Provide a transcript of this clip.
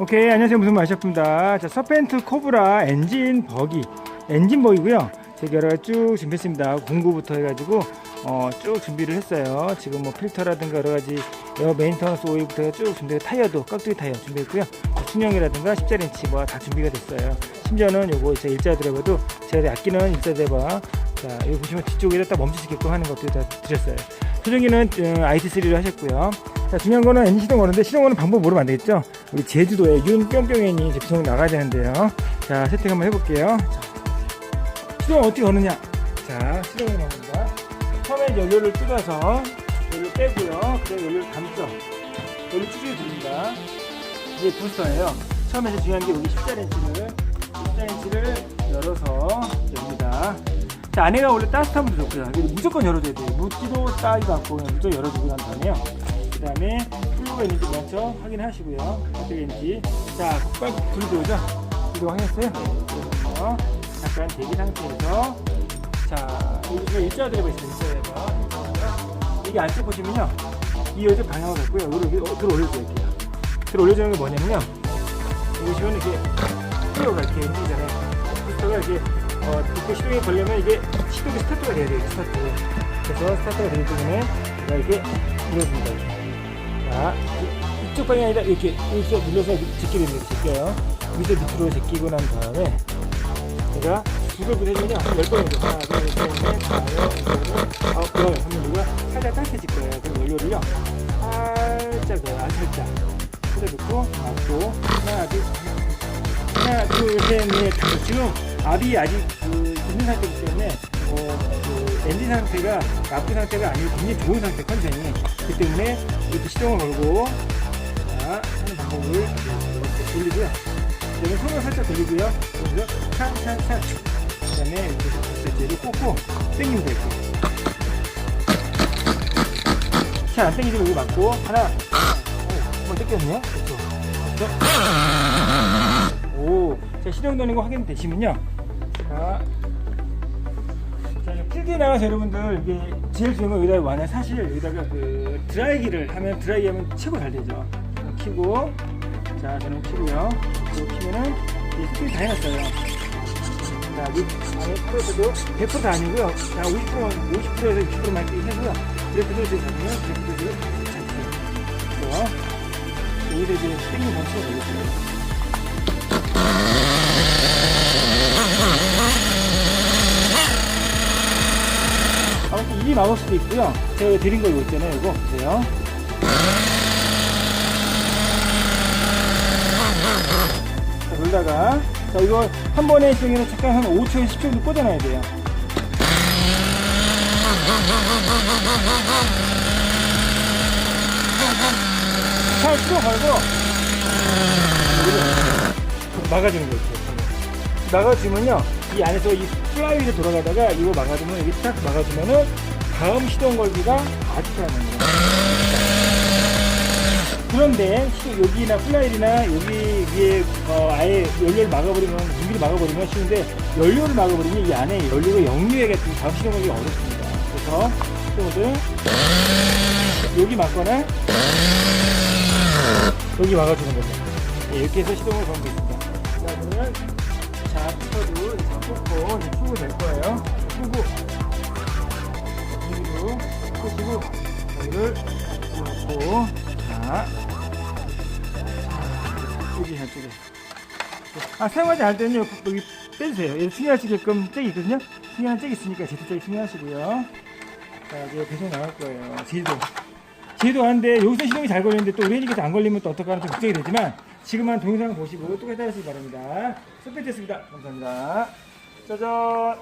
오케이 안녕하세요. 무슨 마이셰프입니다 자 서펜트 코브라 엔진 버기. 엔진 버기고요. 제가 여러 가지 쭉 준비했습니다. 공구부터 해가지고 어, 쭉 준비를 했어요. 지금 뭐 필터라든가 여러 가지 에어 메인터넌스 오일부터 쭉 준비 타이어도 깍두기 타이어 준비했고요. 순형이라든가 10자인치 뭐다 준비가 됐어요. 심지어는 요거 제 일자 드래버도 제가 아끼는 일자 드래버 자 여기 보시면 뒤쪽에다 딱 있게끔 하는 것도 다 드렸어요. 소정기는 IT3로 하셨고요 자 중요한 거는 엔진 시동 거는데 시동 거는 방법 모르면 안 되겠죠? 우리 제주도에 윤 뿅뿅이니 이제 비송 나가야 되는데요. 자 세팅 한번 해볼게요. 자, 시동 어떻게 거느냐? 자 시동을 넣습니다. 처음에 연료를 뜯어서 연료 빼고요. 그다음에 연료를 감죠. 연료 추주해 줍니다. 이게 부스터예요. 처음에 제일 중요한 게 여기 14인치를 14인치를 열어서 엽니다. 자 안에가 원래 따뜻하면 좋고요. 무조건 열어줘야 돼요. 묻지도 따지도 않고 무조건 열어주고 난 다음에요 그 다음에 플루가 있는지 먼저 확인하시고요. 어떻게 있는지. 자 빨리 불 들어오죠? 불 확인했어요? 그래서 잠깐 대기 상태에서. 자 여기가 일자 드래버 있어요. 일자 드래버 이게 안쪽 보시면요. 이 여자 방향으로 갔고요. 이걸 이렇게 들어 올려줘야 돼요 들어 올려주는 게 뭐냐면요. 보시면 이렇게 플루가 이렇게 움직이잖아요. 부스터가 이렇게 어, 이렇게 시동이 걸려면 이게 시동이 스타트가 돼야 돼요 스타트. 그래서 스타트가 되기 때문에 제가 이렇게 눌러줍니다. 이렇게. 자 이- 이쪽 방향이 아니라 이렇게 여기서 눌러서 이렇게 제끼게 됩니다 제껴요. 밑에 밑으로 제끼고 난 다음에 제가 구글을 해주면 한 10번이죠 하나 둘 셋 넷 다섯 여섯 아홉 열. 하면 이거 살짝 짧게질 거예요. 그럼 연료를요. 살짝 넣어요 안 살짝. 넣고 맞고 하나 둘 하나 둘 셋 넷 다섯 지금 압이 아직 그 있는 상태이기 때문에 어, 그 엔진 상태가 나쁜 상태가 아니고 굉장히 좋은 상태 컨디션이. 그렇기 때문에 이렇게 시동을 걸고 자 하는 방법을 이렇게 돌리고요. 그다음에 손을 살짝 돌리고요. 그래서 찰찰찰 그 다음에 이렇게 세제를 꽂고 당기면 돼요. 잘안 당기지면 여기 맞고 하나 한번 당겼네요. 그렇죠. 오, 자 시동 넣는 거 확인되시면요. 자, 필드에 나가서 여러분들 이게 제일 중요한 거 여기다가 만약 사실 여기다가 그 드라이기를 하면 드라이기하면 최고 잘 되죠. 키고, 자 저는 키고요. 그리고 키면은 스피드 다 해놨어요. 자, 이 안에 프로에서도 100%다 아니고요. 자, 50% 50%에서 60%만 해고요. 그래프도 이제 잡으면 그래프도 이제 잘 돼요. 그래서 여기서 이제 범수가 되겠어요. 아 이 수도 있고요. 제가 드린 거 이거 있잖아요. 이거 보세요. 자, 놀다가 자 이거 한 번에 시동에는 잠깐 한 5초에서 10초 정도 꽂아놔야 돼요. 잘 시동 걸고 막아주는 거죠. 막아주면요, 이 안에서 이 플라이를 돌아가다가 이거 막아주면 여기 딱 막아주면은 다음 시동 걸기가 아주 편합니다. 그런데 시- 여기나 플라이나 여기 위에 어, 아예 연료를 막아버리면 공기를 막아버리면 쉬운데 연료를 막아버리면 이 안에 연료가 역류해가 지고 다음 시동 걸기가 어렵습니다. 그래서 시동을 여기 막거나 여기 막아주는 거죠. 예, 이렇게 해서 시동을 걸고 있습니다. 자, 그러면 자, 스터도 자, 여기 한쪽에 아 사용하지 않을 때는 여기 여기 빼주세요. 얘 충전하시게끔 잭이 있거든요. 충전한 잭이 있으니까 제트잭 충전하시고요. 자, 이제 배송 나갈 거예요. 제도. 제도 하는데 여기서 시동이 잘 걸리는데 또 우리 해니께서 안 걸리면 또 어떡하나 좀 걱정이 되지만 지금만 동영상을 보시고 또 해달으시기 바랍니다. 스페이트였습니다. 감사합니다. 짜잔.